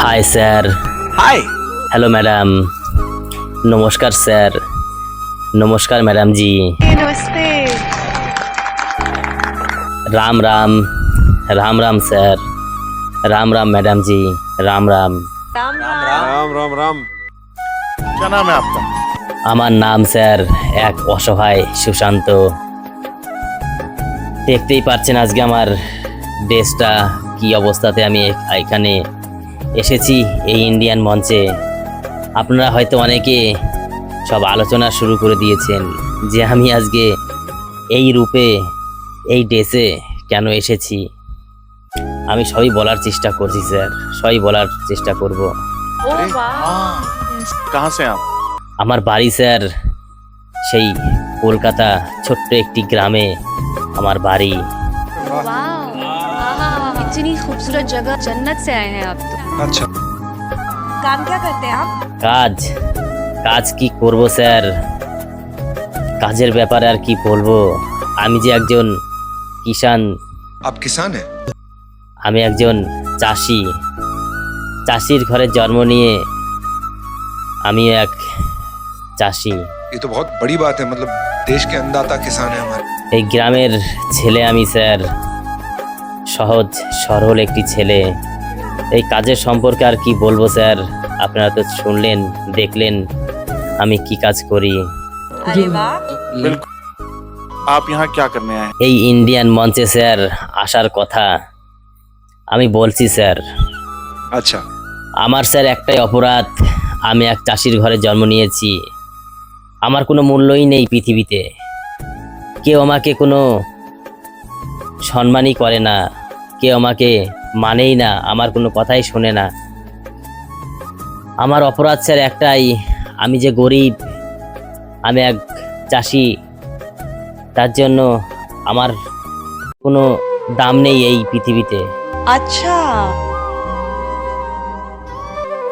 Hi sir hi hello madam নমস্কার sir নমস্কার madam ji Ram Ram Ram Ram sir Ram Ram madam ji Ram Ram Ram Ram Ram আমার নাম sir এক অসহায় সুশান্ত। দেখতেই পারছেন আজকে আমার ড্রেসটা কি অবস্থাতে আমি এখানে এসেছি এই ইন্ডিয়ান মঞ্চে। আপনারা হয়তো অনেকে সব আলোচনা শুরু করে দিয়েছেন যে আমি আজকে এই রূপে এই ড্রেসে কেন এসেছি। আমি সবই বলার চেষ্টা করছি স্যার। সবই বলার চেষ্টা করব। আমার বাড়ি স্যার সেই কলকাতা ছোট্ট একটি গ্রামে। আমার বাড়ি। इतनी खूबसूरत जगह जन्नत से आए हैं आप तो আচ্ছা काम क्या करते हैं आप কাজ কাজ কি করব স্যার কাজের ব্যাপারে আর কি বলবো আমি যে একজন কিষান आप किसान हैं আমি একজন চাষি চাষির ঘরে জন্ম নিয়ে আমি এক চাষি ये तो बहुत बड़ी बात है मतलब देश के अन्नदाता किसान है हमारे এই গ্রামের ছেলে আমি স্যার সহজ সরল একটি ছেলে। এই কাজের সম্পর্কে আর কি বলব স্যার? আপনারা তো শুনলেন দেখলেন আমি কি কাজ করি। এই ইন্ডিয়ান মঞ্চে স্যার আসার কথা। আমি বলছি স্যার। আচ্ছা। আমার স্যার একটাই অপরাধ। আমি এক চাষির ঘরে জন্ম নিয়েছি। আমার কোনো মূল্যই নেই পৃথিবীতে। কেউ আমাকে কোনো সম্মানই করে না। কেউ আমাকে মানেই না আমার কোনো কথাই শোনে না। আমার অপরাধ স্যার একটাই আমি যে গরিব আমি এক চাষি তার জন্য আমার কোনো দাম নেই এই পৃথিবীতে। আচ্ছা।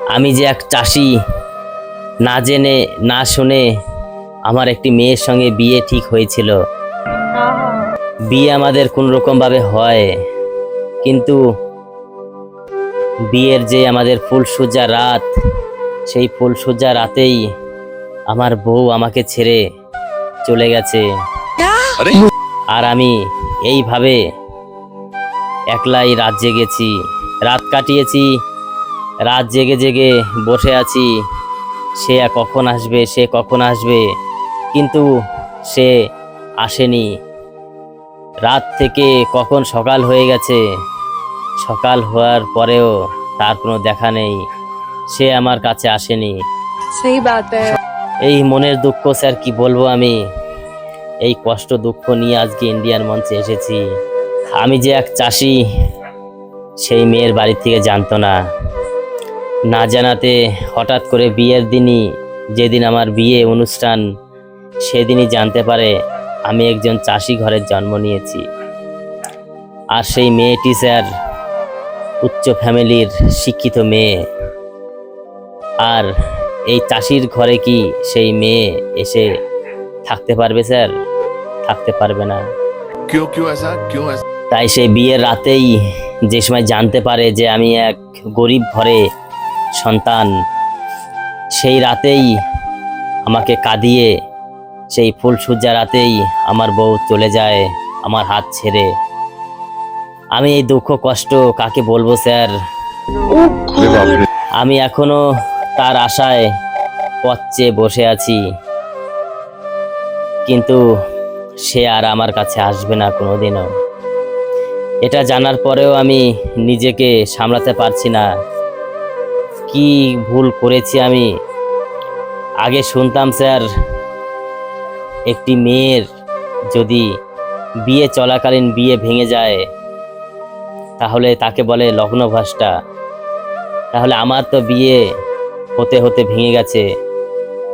আমি যে এক চাষি না জেনে না শুনে আমার একটি মেয়ের সঙ্গে বিয়ে ঠিক হয়েছিল। বিয়ে আমাদের কোনো রকমভাবে হয় কিন্তু বিয়ের যে আমাদের ফুলসজ্জা রাত সেই ফুলসজ্জা রাতেই আমার বউ আমাকে ছেড়ে চলে গেছে। আর আমি এইভাবে একলাই রাত জেগেছি রাত কাটিয়েছি রাত জেগে জেগে বসে আছি। সে কখন আসবে সে কখন আসবে কিন্তু সে আসেনি। রাত থেকে কখন সকাল হয়ে গেছে? সকাল হওয়ার পরেও তার কোনো দেখা নেই। সে আমার কাছে আসেনি। সেই এই মনের দুঃখ স্যার কি বলব আমি? এই কষ্ট দুঃখ নিয়ে আজকে ইন্ডিয়ান মঞ্চে এসেছি। আমি যে এক চাষি সেই মেয়ের বাড়ি থেকে জানতো না। না জানাতে হঠাৎ করে বিয়ের দিনই যেদিন আমার বিয়ে অনুষ্ঠান সেদিনই জানতে পারে আমি একজন চাষি ঘরের জন্ম নিয়েছি। আর সেই মেয়েটি স্যার উচ্চ ফ্যামিলির শিক্ষিত মেয়ে। আর এই চাষির ঘরে কি সেই মেয়ে এসে থাকতে পারবে স্যার? থাকতে পারবে না। তাই সে বিয়ের রাতেই যে সময় জানতে পারে যে আমি এক গরিব ঘরে সন্তান সেই রাতেই আমাকে কাঁদিয়ে সেই ফুলসজ্জা রাতেই আমার বউ চলে যায় আমার হাত ছেড়ে। আমি এই দুঃখ, কষ্ট কাকে বলব, স্যার? আমি এখনও তার আশায় পথ বসে আছি। কিন্তু সে আর আমার কাছে আসবে না কোনোদিনও। এটা জানার পরেও আমি নিজেকে সামলাতে পারছি না। কি ভুল করেছি আমি? আগে শুনতাম, স্যার একটি মেয়ের যদি বিয়ে চলাকালীন বিয়ে ভেঙে যায় তাহলে তাকে বলে লগ্নভ্রষ্টা তাহলে আমার তো বিয়ে হতে হতে ভেঙে গেছে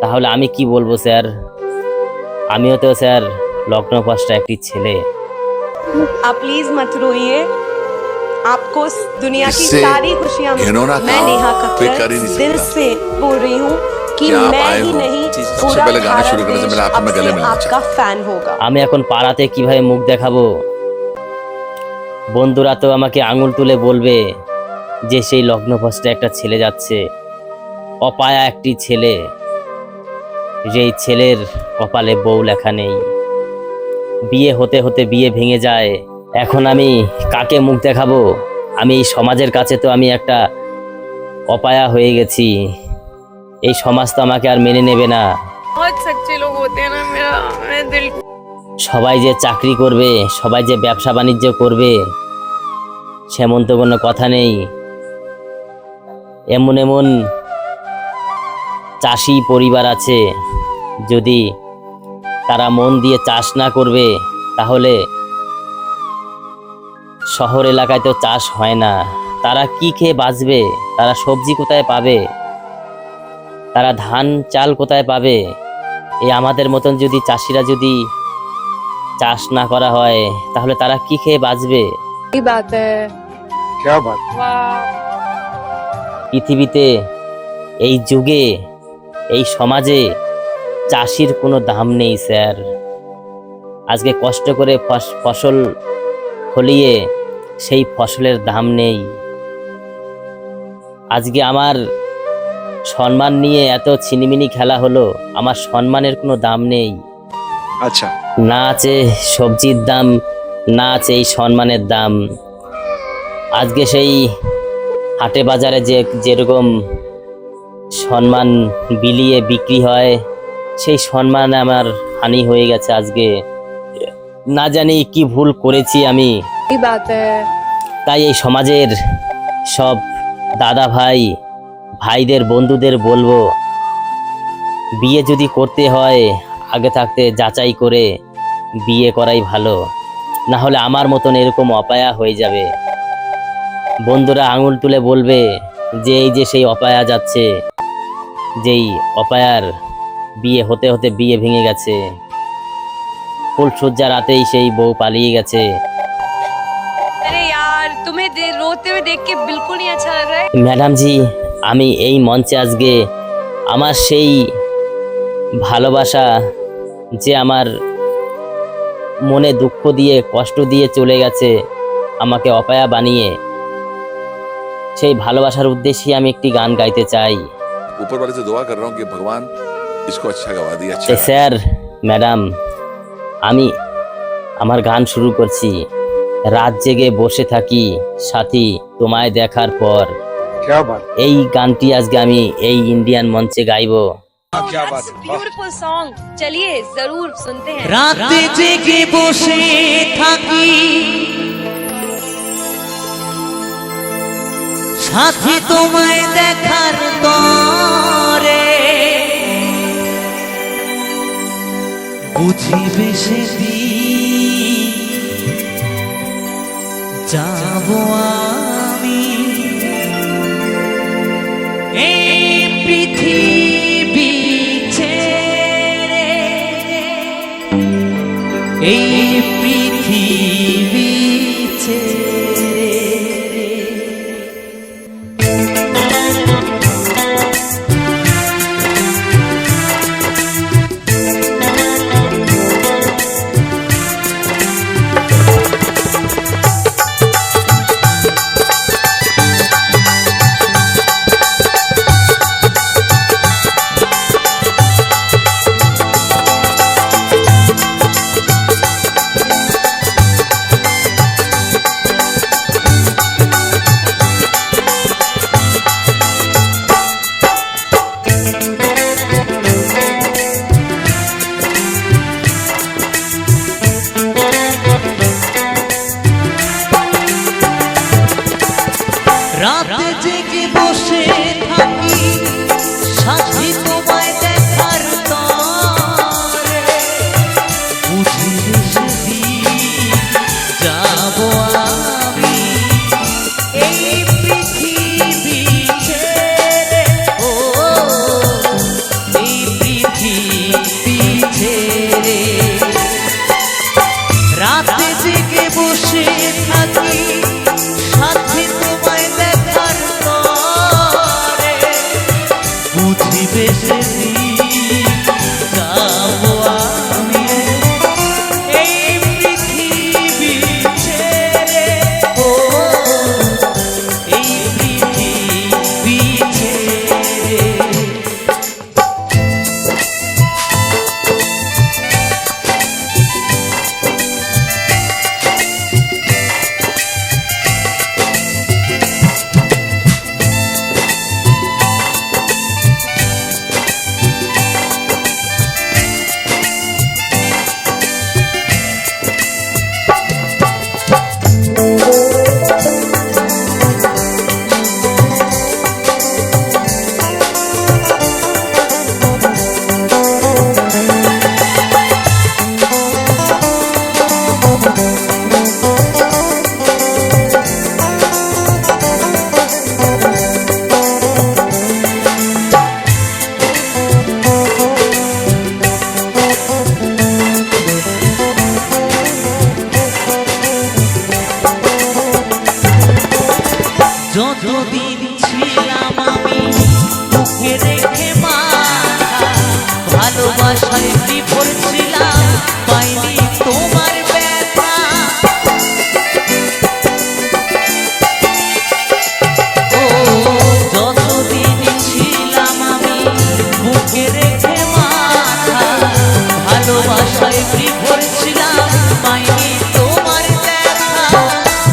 তাহলে আমি কি বলবো স্যার আমিও তো স্যার লগ্নভ্রষ্টা একটি ছেলে आप प्लीज मत रोइए आपको इस दुनिया की इससे सारी खुशियां घिनौना मैं काम नेहा कोई कक्कर कर ही नहीं दिल सकता। से बोल रही हूँ कि कि आप मैं आए ही हो। नहीं सबसे पूरा पहले गाना भारत शुरू करने से देश पहले आपको अब मैं गले से मिलना आपका फैन होगा আমি এখন পাড়াতে কিভাবে মুখ দেখাবো বন্ধুরা তো আমাকে আঙুল তুলে বলবে যে সেই লগ্নভ্রষ্ট একটা ছেলে যাচ্ছে অপায়া একটি ছেলে যেই ছেলের কপালে বউ লেখা নেই বিয়ে হতে হতে বিয়ে ভেঙে যায় এখন আমি কাকে মুখ দেখাবো আমি এই সমাজের কাছে তো আমি একটা অপায়া হয়ে গেছি এই সমাজ তো আমাকে আর মেনে নেবে না। সবাই যে চাকরি করবে সবাই যে ব্যবসা বাণিজ্য করবে সেমন তো কোনো কথা নেই। এমন এমন চাষি পরিবার আছে যদি তারা মন দিয়ে চাষ না করবে তাহলে শহর এলাকায় তো চাষ হয় না। তারা কি খেয়ে বাঁচবে? তারা সবজি কোথায় পাবে? তারা ধান চাল কোথায় পাবে? এই আমাদের মতন যদি চাষিরা যদি চাষ না করা হয় তাহলে তারা কি খেয়ে বাঁচবে? পৃথিবীতে এই যুগে এই সমাজে চাষির কোনো দাম নেই স্যার। আজকে কষ্ট করে ফসল ফলিয়ে সেই ফসলের দাম নেই। আজকে আমার সম্মান নিয়ে এত ছিনিমিনি খেলা হলো আমার সম্মানের কোনো দাম নেই। আচ্ছা। না আছে সবজির দাম না আছে এই সম্মানের দাম। আজকে সেই হাটে বাজারে যে যেরকম সম্মান বিলিয়ে বিক্রি হয় সেই সম্মান আমার হানি হয়ে গেছে আজকে। না জানি কি ভুল করেছি আমি। তাই এই সমাজের সব দাদা ভাই ভাইদের বন্ধুদের বলবো বিয়ে যদি করতে হয় আগে থাকতে যাচাই করে বিয়ে করাই ভালো না হলে আমার মতন এরকম অপায়া হয়ে যাবে বন্ধুরা আঙুল তুলে বলবে যে এই যে সেই অপায়া যাচ্ছে যেই অপায়ার বিয়ে হতে হতে বিয়ে ভেঙে গেছে ফুলসজ্জা রাতেই সেই বউ পালিয়ে গেছে अरे यार तुम्हें दे- रोते हुए देख के बिल्कुल नहीं अच्छा लग रहा है ম্যাডাম জি আমি এই মঞ্চে আজকে আমার সেই ভালোবাসা যে আমার মনে দুঃখ দিয়ে কষ্ট দিয়ে চলে গেছে আমাকে অপায়া বানিয়ে সেই ভালোবাসার উদ্দেশ্যে আমি একটি গান গাইতে চাই। স্যার ম্যাডাম আমি আমার গান শুরু করছি। রাত জেগে বসে থাকি সাথী তোমায় দেখার পর। এই গানটি আজকে আমি এই ইন্ডিয়ান মঞ্চে গাইব। সাথী তোমায় দেখার তরে বুঝি বেশি দি যাব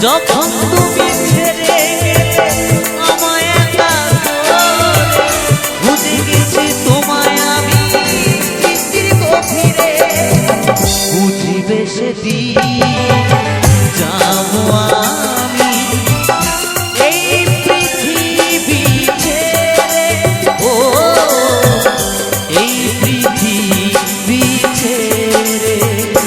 যখন তুমি ছেড়ে তোমায় আমি গভীরে। বুঝিবে সেদিন যাব এই পৃথিবী ছেড়ে। ও, এই পৃথিবী ছেড়ে।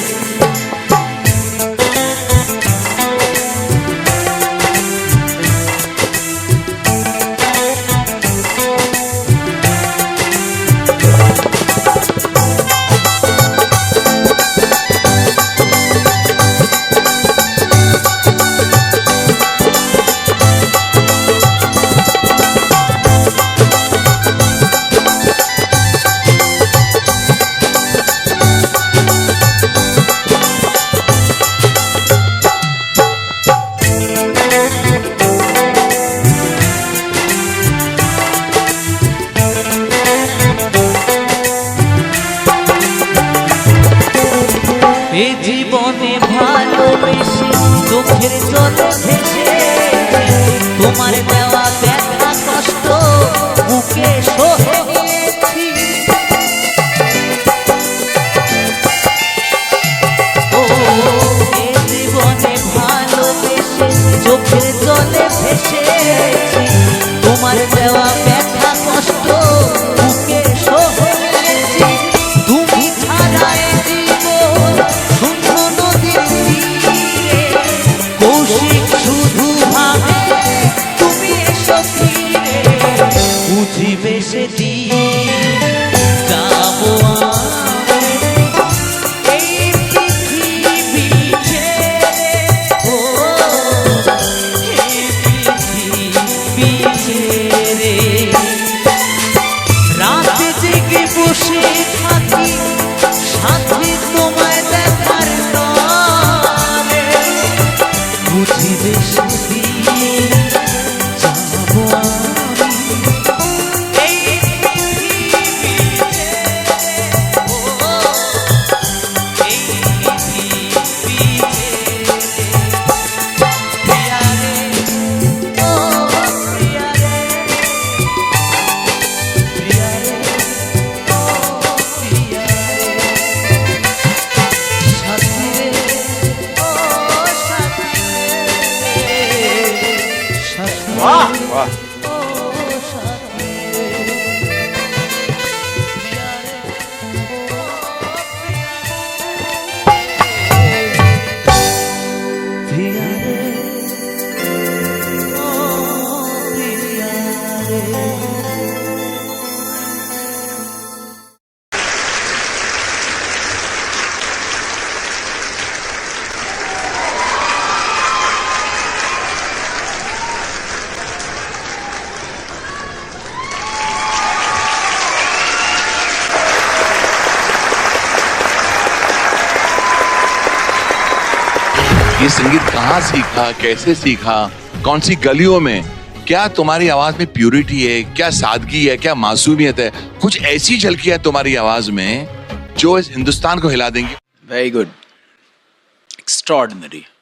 যাব Ó. ये संगीत कहाँ सीखा? कैसे सीखा? कौन सी गलियों में? क्या तुम्हारी आवाज़ में प्योरिटी है? क्या सादगी है? क्या मासूमियत है? कुछ ऐसी झलकी है तुम्हारी आवाज़ में, जो इस हिंदुस्तान को हिला देंगे। Very good Extraordinary.